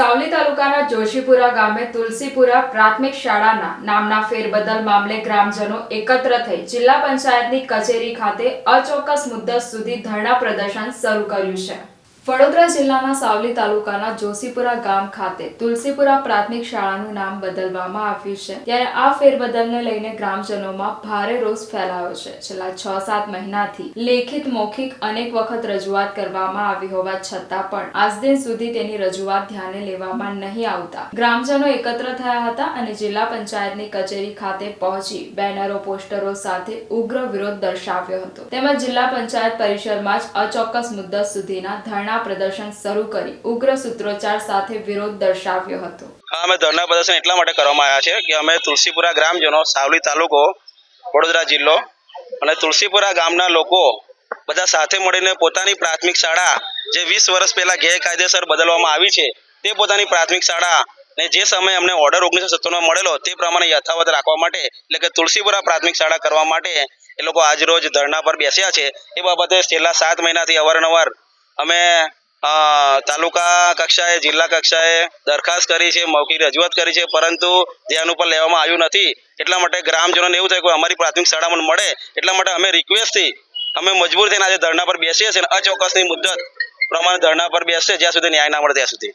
સાવલી તાલુકાના જોશીપુરા ગામે તુલસીપુરા પ્રાથમિક શાળાના નામના ફેરબદલ મામલે ગ્રામજનો એકત્ર થઈ જિલ્લા પંચાયતની કચેરી ખાતે અચોક્કસ મુદ્દત સુધી ધરણા પ્રદર્શન શરૂ કર્યું છે. વડોદરા જિલ્લાના સાવલી તાલુકાના જોશીપુરા ગામ ખાતે તુલસીપુરા પ્રાથમિક શાળાનું નામ બદલવામાં આવ્યું છે. ત્યારે આ ફેરબદલને લઈને ગ્રામજનોમાં ભારે રોષ ફેલાયો છે. છેલ્લા છ સાત મહિનાથી લેખિત, મૌખિક અનેક વખત રજૂઆત કરવામાં આવી હોવા છતાં પણ આજ દિન સુધી તેની રજૂઆત ધ્યાને લેવામાં નહીં આવતા. ગ્રામજનો એકત્ર થયા હતા અને જિલ્લા પંચાયતની કચેરી ખાતે પહોંચી બેનરો, પોસ્ટરો સાથે ઉગ્ર વિરોધ દર્શાવ્યો હતો. તેમજ જિલ્લા પંચાયત પરિષદમાં જ અચોક્કસ મુદ્દા સુધીના ધરણા પ્રદર્શન શરૂ કરી ઉગ્ર સૂત્રોચ્ચાર સાથે વિરોધ દર્શાવ્યો હતો. હા, અમે ધરણા પ્રદર્શન એટલા માટે કરવામાં આવ્યા છે કે અમે તુલસીપુરા ગ્રામજનો, સાવલી તાલુકો, વડોદરા જિલ્લો અને તુલસીપુરા ગામના લોકો બધા સાથે મળીને પોતાની પ્રાથમિક શાળા જે વીસ વર્ષ પહેલા ગેરકાયદેસર બદલવામાં આવી છે, તે પોતાની પ્રાથમિક શાળા ને જે સમયે અમને ઓર્ડર ઓગણીસો સત્તાણું મળેલો, તે પ્રમાણે યથાવત રાખવા માટે, એટલે કે તુલસીપુરા પ્રાથમિક શાળા કરવા માટે એ લોકો આજ રોજ ધરણા પર બેસ્યા છે. એ બાબતે છેલ્લા સાત મહિનાથી અવારનવાર અમે તાલુકા કક્ષાએ, જિલ્લા કક્ષાએ દરખાસ્ત કરી છે મૌખિક રજૂઆત કરી છે, પરંતુ ધ્યાન ઉપર લેવામાં આવ્યું નથી. એટલા માટે ગ્રામજનોને એવું થાય કે અમારી પ્રાથમિક શાળામાં મળે. એટલા માટે અમે રિક્વેસ્ટથી અમે મજબૂર થઈને આજે ધરણા પર બેસીએ છીએ અને અચોક્કસની મુદ્દત પ્રમાણે ધરણા પર બેસશે જ્યાં સુધી ન્યાય ના મળે ત્યાં સુધી.